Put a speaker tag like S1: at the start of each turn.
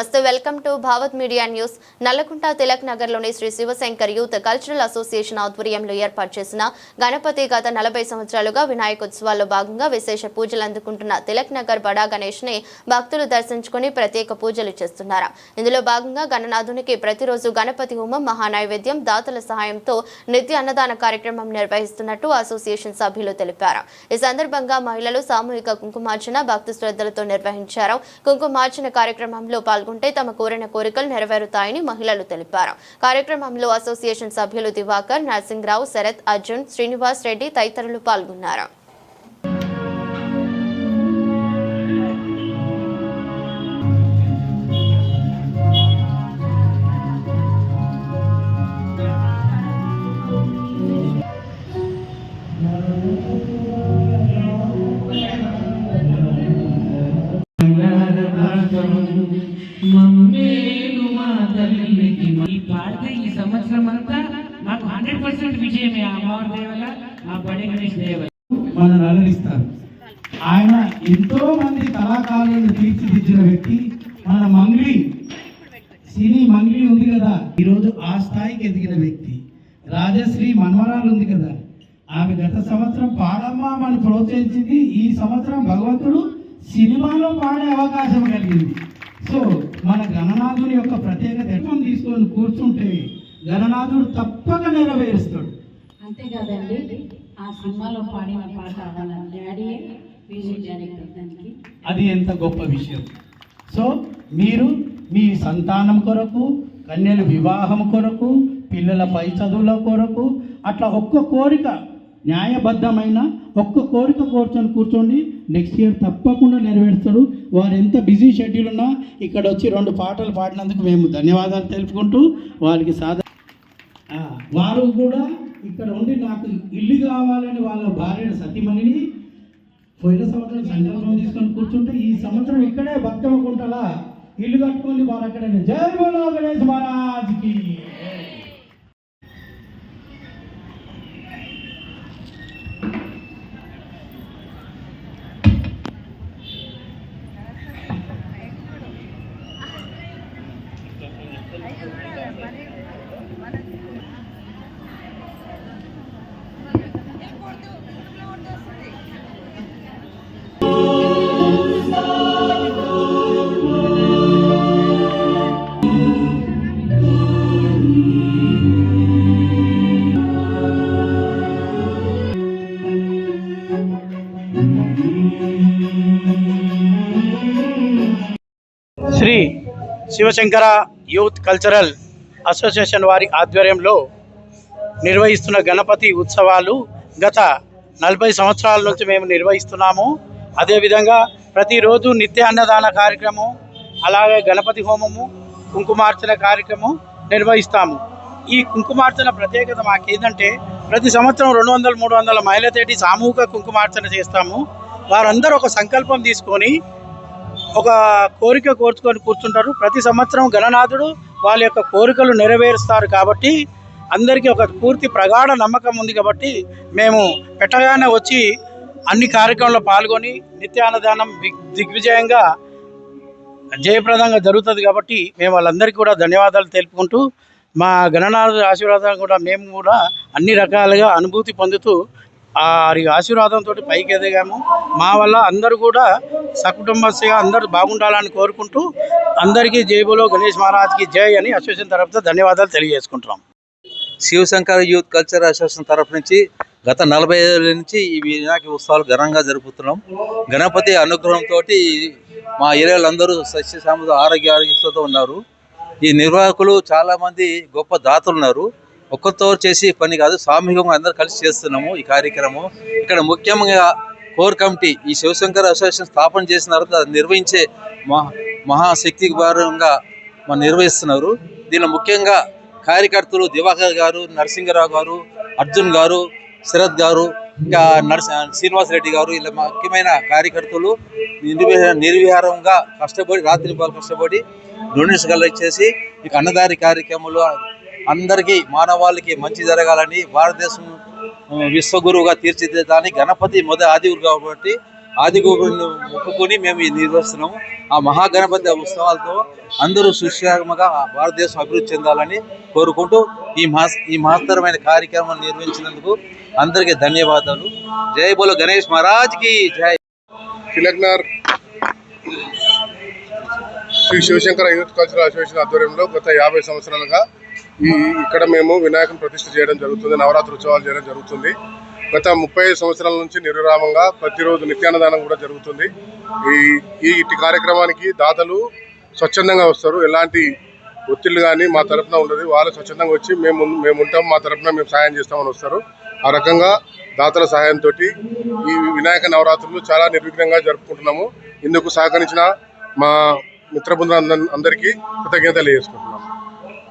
S1: నమస్తే welcome to Bhavath media news. Nallakunta Tilak నగర్లోని Sri Shivashankar youth cultural association ఆధ్వర్యంలో ఏర్పాటు చేసిన గణపతి గత నలభై సంవత్సరాలుగా వినాయకోత్సవాల్లో భాగంగా విశేష పూజలు అందుకుంటున్న తిలక్ నగర్ బడా గణేష్ని భక్తులు దర్శించుకుని ప్రత్యేక పూజలు చేస్తున్నారు. ఇందులో భాగంగా గణనాథునికి ప్రతిరోజు గణపతి హోమం మహానైవేద్యం దాతల సహాయంతో నిత్య అన్నదాన కార్యక్రమం నిర్వహిస్తున్నట్టు అసోసియేషన్ సభ్యులు తెలిపారు. ఈ సందర్భంగా మహిళలు సామూహిక కుంకుమార్చన భక్తి శ్రద్ధలతో నిర్వహించారు. కుంకుమార్చన కార్యక్రమంలో పాల్గొంటే తమ కోరిన కోరికలు నెరవేరుతాయని మహిళలు తెలిపారు. కార్యక్రమంలో అసోసియేషన్ సభ్యులు దివాకర్ నరసింహరావు శరత్ అర్జున్ శ్రీనివాస్ రెడ్డి తదితరులు పాల్గొన్నారు.
S2: ఈ ఈ సంవత్సరం అంతా మాకు హండ్రెడ్ పర్సెంట్ విజయమే ఆ అమ్మవారి దేవల ఆ బడి గణేష్
S3: మనల్ని అలరిస్తారు. ఆయన ఎంతో మంది కళాకారులను తీర్చిదిద్దిన వ్యక్తి మన మంగ్లీ. సినీ మంగ్లీ ఉంది కదా. ఈరోజు ఆ స్థాయికి ఎదిగిన వ్యక్తి. రాజశ్రీ మన్మరాలు ఉంది కదా. ఆమె గత సంవత్సరం పాడమ్మ మనం ప్రోత్సహించింది. ఈ సంవత్సరం భగవంతుడు సినిమాలో పాడే అవకాశం కలిగింది. సో మన గణనాథుని యొక్క ప్రత్యేకత ఎట్లా తీసుకొని కూర్చుంటే గణనాథుడు తప్పక నెరవేరుస్తాడు.
S4: అంతేకాదండి ఆ సినిమాలో పాడిన పాట వాళ్ళ డాడీ మ్యూజిక్ డైరెక్టర్ దానికి
S3: అది ఎంత గొప్ప విషయం. సో మీరు మీ సంతానం కొరకు కన్యల వివాహం కొరకు పిల్లల పై చదువుల కొరకు అట్లా ఒక్క కోరిక న్యాయబద్ధమైన ఒక్క కోరిక కూర్చొని కూర్చోండి నెక్స్ట్ ఇయర్ తప్పకుండా నెరవేరుస్తాడు. వారు ఎంత బిజీ షెడ్యూల్ ఉన్నా ఇక్కడ వచ్చి రెండు పాటలు పాడినందుకు మేము ధన్యవాదాలు తెలుపుకుంటూ వారికి సాధ వారు కూడా ఇక్కడ ఉండి నాకు ఇల్లు కావాలని వాళ్ళ భార్య సతీమణిని పోయిన సంవత్సరం సంకల్పం తీసుకొని కూర్చుంటే ఈ సంవత్సరం ఇక్కడే భక్తమ ఇల్లు కట్టుకొని వారు అక్కడ జై బోలో Ganesh Maharaj! Sri Shivashankara youth cultural association వారి ఆధ్వర్యంలో నిర్వహిస్తున్న గణపతి ఉత్సవాలు గత నలభై సంవత్సరాల నుంచి మేము నిర్వహిస్తున్నాము. అదేవిధంగా ప్రతిరోజు నిత్య అన్నదాన కార్యక్రమం అలాగే గణపతి హోమము కుంకుమార్చన కార్యక్రమం నిర్వహిస్తాము. ఈ కుంకుమార్చన ప్రత్యేకత మాకేంటంటే ప్రతి సంవత్సరం రెండు వందల మూడు వందల మహిళతోటి సామూహిక కుంకుమార్చన చేస్తాము. వారందరూ ఒక సంకల్పం తీసుకొని ఒక కోరిక కోర్చుకొని కూర్చుంటారు. ప్రతి సంవత్సరం గణనాథుడు వాళ్ళ యొక్క కోరికలు నెరవేరుస్తారు కాబట్టి అందరికీ ఒక పూర్తి ప్రగాఢ నమ్మకం ఉంది కాబట్టి మేము పెట్టగానే వచ్చి అన్ని కార్యక్రమంలో పాల్గొని నిత్యాన్నదానం దిగ్విజయంగా జయప్రదంగా జరుగుతుంది కాబట్టి మేము వాళ్ళందరికీ కూడా ధన్యవాదాలు తెలుపుకుంటూ మా గణనాథ ఆశీర్వాదాలు కూడా మేము కూడా అన్ని రకాలుగా అనుభూతి పొందుతూ వారి ఆశీర్వాదంతో పైకి ఎదిగాము. మా వల్ల అందరూ కూడా సకుటుంబస్గా అందరూ బాగుండాలని కోరుకుంటూ అందరికీ జైబులో గణేష్ మహారాజ్కి జై అని అసోసియేషన్ తరఫున ధన్యవాదాలు తెలియజేసుకుంటున్నాం.
S5: శివశంకర్ యూత్ కల్చర్ అసోసియేషన్ తరఫు నుంచి గత నలభై ఏళ్ళ నుంచి ఈ వినాయక ఉత్సవాలు ఘనంగా జరుపుతున్నాం. గణపతి అనుగ్రహంతో మా ఏరియాలందరూ సస్యశామతో ఆరోగ్య ఆరోగ్యంతో ఉన్నారు. ఈ నిర్వాహకులు చాలామంది గొప్ప దాతలు ఉన్నారు ఒక్కరితో చేసి పని కాదు సామూహికంగా అందరూ కలిసి చేస్తున్నాము ఈ కార్యక్రమం. ఇక్కడ ముఖ్యంగా కోర్ కమిటీ ఈ శివశంకర్ అసోసియేషన్ స్థాపన చేసిన తర్వాత అది నిర్వహించే మహా మహాశక్తి భారంగా నిర్వహిస్తున్నారు. దీనిలో ముఖ్యంగా కార్యకర్తలు దివాకర్ గారు నరసింహరావు గారు అర్జున్ గారు శరత్ గారు ఇంకా నరస శ్రీనివాస్ రెడ్డి గారు ఇలా ముఖ్యమైన కార్యకర్తలు నిర్విహ- నిర్విహారంగా కష్టపడి రాత్రి పాలు కష్టపడి డొనేషన్ కలెక్ట్ చేసి ఇక అన్నదారి కార్యక్రమంలో అందరికీ మానవాళికి మంచి జరగాలని భారతదేశం విశ్వగురువుగా తీర్చిదిద్దడానికి గణపతి మొదటి ఆదిగురు కాబట్టి ఆది గురువుని మొక్కుకొని మేము ఇది నిర్వహిస్తున్నాము. ఆ మహాగణపతి ఉత్సవాలతో అందరూ సుశ్యామగా భారతదేశం అభివృద్ధి చెందాలని కోరుకుంటూ ఈ మహా ఈ మహత్తరమైన కార్యక్రమం నిర్వహించినందుకు అందరికీ ధన్యవాదాలు. జై బోలో గణేష్ మహారాజ్కి జై.
S6: Tilaknagar Sri Shivashankara youth cultural association ఆధ్వర్యంలో గత యాభై సంవత్సరాలుగా ఈ ఇక్కడ మేము వినాయకుని ప్రతిష్ఠ చేయడం జరుగుతుంది నవరాత్రి ఉత్సవాలు చేయడం జరుగుతుంది. గత ముప్పై సంవత్సరాల నుంచి నిర్విరామంగా ప్రతిరోజు నిత్యాన్నదానం కూడా జరుగుతుంది. ఈ ఈ ఇట్టి కార్యక్రమానికి దాతలు స్వచ్ఛందంగా వస్తారు. ఎలాంటి ఒత్తిళ్ళు కానీ మా తరపున ఉండదు. వాళ్ళు స్వచ్ఛందంగా వచ్చి మేము మేము ఉంటాం మా తరపున మేము సాయం చేస్తామని వస్తారు. ఆ రకంగా దాతల సహాయంతో ఈ వినాయక నవరాత్రులు చాలా నిర్విఘ్నంగా జరుపుకుంటున్నాము. ఇందుకు సహకరించిన మా మిత్రబృందం అందరికీ కృతజ్ఞతలు చేసుకుంటున్నాం